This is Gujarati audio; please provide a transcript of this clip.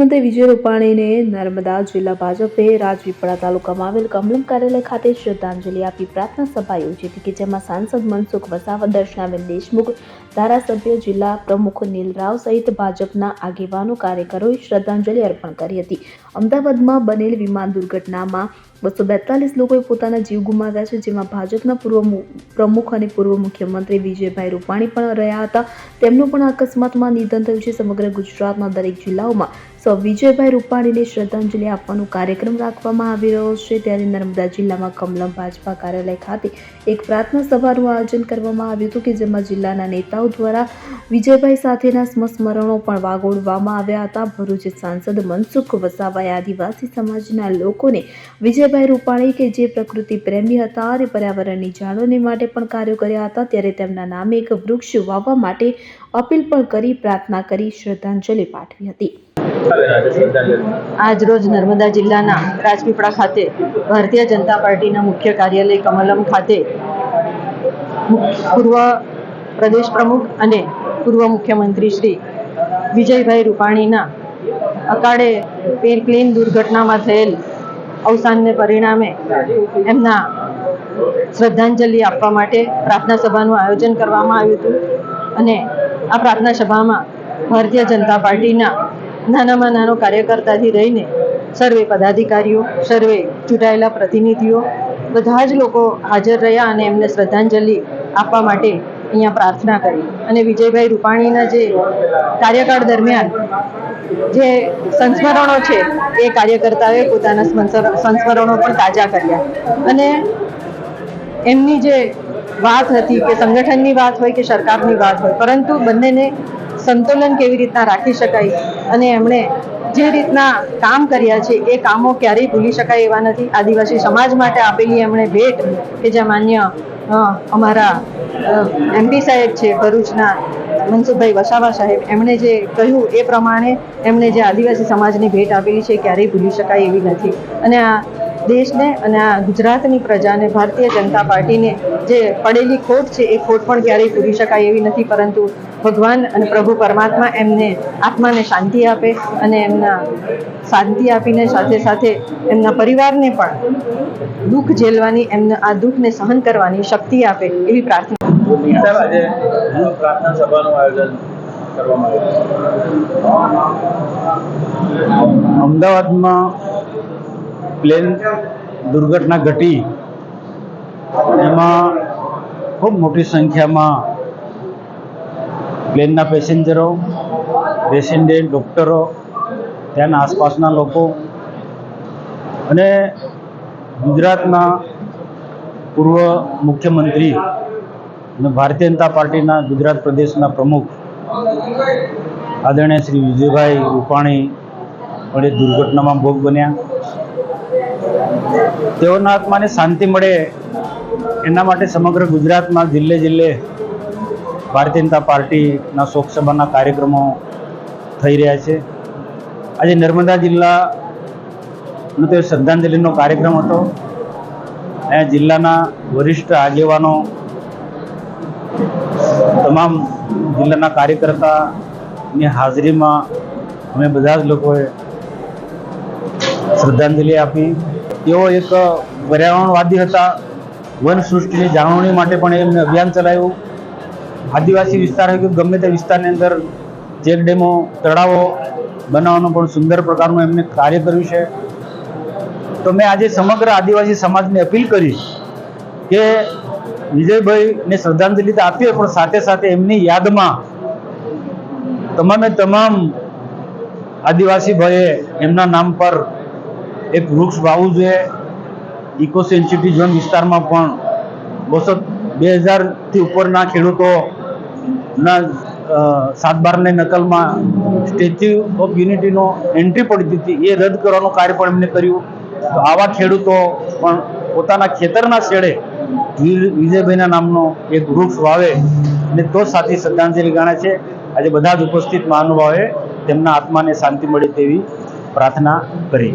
મુખ્યમંત્રી વિજય રૂપાણીને નર્મદા જિલ્લા ભાજપે રાજપીપળા તાલુકામાં આવેલ કમલમ કાર્યાલય ખાતે શ્રદ્ધાંજલિ આપી પ્રાર્થના સભા યોજી હતી કે જેમાં સાંસદ મનસુખ વસાવા, દર્શનાબેન દેશમુખ ધારાસભ્ય જિલ્લા પ્રમુખ નીલ રાવ સહિત ભાજપના આગેવાનો કાર્યકરોએ શ્રદ્ધાંજલિ અર્પણ કરી હતી. અમદાવાદમાં બનેલ વિમાન દુર્ઘટનામાં બસો બેતાલીસ લોકોએ પોતાના જીવ ગુમાવ્યા છે, જેમાં ભાજપના પૂર્વ પ્રમુખ અને પૂર્વ મુખ્યમંત્રી વિજયભાઈ રૂપાણી પણ રહ્યા હતા. તેમનું પણ અકસ્માતમાં નિધન થયું છે. સમગ્ર ગુજરાતના દરેક જિલ્લાઓમાં સૌ વિજયભાઈ રૂપાણીને શ્રદ્ધાંજલિ આપવાનો કાર્યક્રમ રાખવામાં આવી રહ્યો છે. ત્યારે નર્મદા જિલ્લામાં કમલમ ભાજપા કાર્યાલય ખાતે એક પ્રાર્થના સભાનું આયોજન કરવામાં આવ્યું હતું કે જેમાં જિલ્લાના નેતાઓ દ્વારા વિજયભાઈ સાથેના સ્મસ્મરણો પણ વાગોળવામાં આવ્યા હતા. ભરૂચ સાંસદ મનસુખ વસાવાએ આદિવાસી સમાજના લોકોને વિજયભાઈ રૂપાણી કે જે પ્રકૃતિ પ્રેમી હતા અને પર્યાવરણની જાળવણી માટે પણ કાર્યો કર્યા હતા, ત્યારે તેમના નામે એક વૃક્ષ વાવવા માટે અપીલ પણ કરી, પ્રાર્થના કરી, શ્રદ્ધાંજલિ પાઠવી હતી. આજ રોજ નર્મદા જિલ્લાના રાજપીપળા ખાતે ભારતીય જનતા પાર્ટીના મુખ્ય કાર્યાલય કમલમ ખાતે પૂર્વ પ્રદેશ પ્રમુખ અને પૂર્વ મુખ્યમંત્રી શ્રી વિજયભાઈ રૂપાણીના અકાળે પ્લેન દુર્ઘટનામાં થયેલ અવસાનને પરિણામે એમના શ્રદ્ધાંજલિ આપવા માટે પ્રાર્થના સભાનું આયોજન કરવામાં આવ્યું હતું અને આ પ્રાર્થના સભામાં ભારતીય જનતા પાર્ટીના નાનામાં નાનો કાર્યકર્તાથી રહીને સર્વે પદાધિકારીઓ, સર્વે ચૂંટાયેલા પ્રતિનિધિઓ, બધા જ લોકો હાજર રહ્યા અને એમને શ્રદ્ધાંજલિ આપવા માટે અહીંયા પ્રાર્થના કરી. અને વિજયભાઈ રૂપાણીના જે કાર્યકાળ દરમિયાન જે સંસ્મરણો છે, એ કાર્યકર્તાઓએ પોતાના સંસ્મરણો પણ તાજા કર્યા. અને એમની જે વાત હતી કે સંગઠનની વાત હોય કે સરકારની વાત હોય, પરંતુ બંનેને સંતુલન કેવી રીતના રાખી શકાય અને એમણે જે રીતના કામ કર્યા છે, એ કામો ક્યારેય ભૂલી શકાય એવા નથી. આદિવાસી સમાજ માટે આપેલી એમણે ભેટ કે જે માન્ય અમારા એમપી સાહેબ છે, ભરૂચના મનસુખભાઈ વસાવા સાહેબ, એમણે જે કહ્યું એ પ્રમાણે એમણે જે આદિવાસી સમાજની ભેટ આપેલી છે, ક્યારેય ભૂલી શકાય એવી નથી. અને આ દેશને અને આ ગુજરાતની પ્રજાને ભારતીય જનતા પાર્ટીને જે પડેલી ખોટ છે એ ખોટ પણ ક્યારેય પૂરી શકાય એવી નથી પરંતુ ભગવાન અને પ્રભુ પરમાત્મા એમને આત્માને શાંતિ આપે અને એમના શાંતિ આપીને સાથે સાથે એમના પરિવારને પણ દુઃખ ઝેલવાની એમને આ દુઃખને સહન કરવાની શક્તિ આપે એવી પ્રાર્થના. સાહેબ આજે અહીં પ્રાર્થના સભાનું આયોજન કરવામાં આવ્યું અમદાવાદમાં પ્લેન દુર્ઘટના ઘટી. એમાં ખૂબ મોટી સંખ્યામાં પ્લેનના પેસેન્જરો રેસિડેન્ટ ડૉક્ટરો, ત્યાંના આસપાસના લોકો અને ગુજરાતના પૂર્વ મુખ્યમંત્રી અને ભારતીય જનતા પાર્ટીના ગુજરાત પ્રદેશના પ્રમુખ આદરણીય શ્રી વિજયભાઈ રૂપાણી પણ એ દુર્ઘટનામાં ભોગ બન્યા. તેઓના આત્માને શાંતિ મળે એના માટે સમગ્ર ગુજરાતમાં જિલ્લે જિલ્લે ભારતીય જનતા પાર્ટીના શોકસભાના કાર્યક્રમો થઈ રહ્યા છે. આજે નર્મદા જિલ્લાનો તે શ્રદ્ધાંજલિનો કાર્યક્રમ હતો. અહીંયા જિલ્લાના વરિષ્ઠ આગેવાનો, તમામ જિલ્લાના કાર્યકર્તાની હાજરીમાં અમે બધા જ લોકોએ શ્રદ્ધાંજલિ આપી. તેઓ એક પર્યાવરણવાદી હતા. વન સૃષ્ટિની જાળવણી માટે પણ એમને અભિયાન ચલાવ્યું. આદિવાસી વિસ્તાર હોય કે ગમે તે વિસ્તારની અંદર ચેક ડેમો, તળાવો બનાવવાનું પણ સુંદર પ્રકારનું એમને કાર્ય કર્યું છે. તો મેં આજે સમગ્ર આદિવાસી સમાજને અપીલ કરી કે વિજયભાઈને શ્રદ્ધાંજલિ તો આપીએ, પણ સાથે સાથે એમની યાદમાં તમામે તમામ આદિવાસી ભાઈએ એમના નામ પર એક વૃક્ષ વાવવું જોઈએ. ઇકો સેન્સિટિવ ઝોન વિસ્તારમાં પણ બસો બે હજારથી ઉપરના ખેડૂતોના અ, સાત બારની નકલમાં સ્ટેચ્યુ ઓફ યુનિટીનો એન્ટ્રી પડી હતી. એ રદ કરવાનું કાર્ય પણ એમને કર્યું. તો આવા ખેડૂતો પણ પોતાના ખેતરના શેડે વિજયભાઈના નામનો એક વૃક્ષ વાવે અને તો સાથે શ્રદ્ધાંજલિ ગાણે છે. આજે બધા જ ઉપસ્થિત મહાનુભાવોએ તેમના આત્માને શાંતિ મળે તેવી પ્રાર્થના કરી.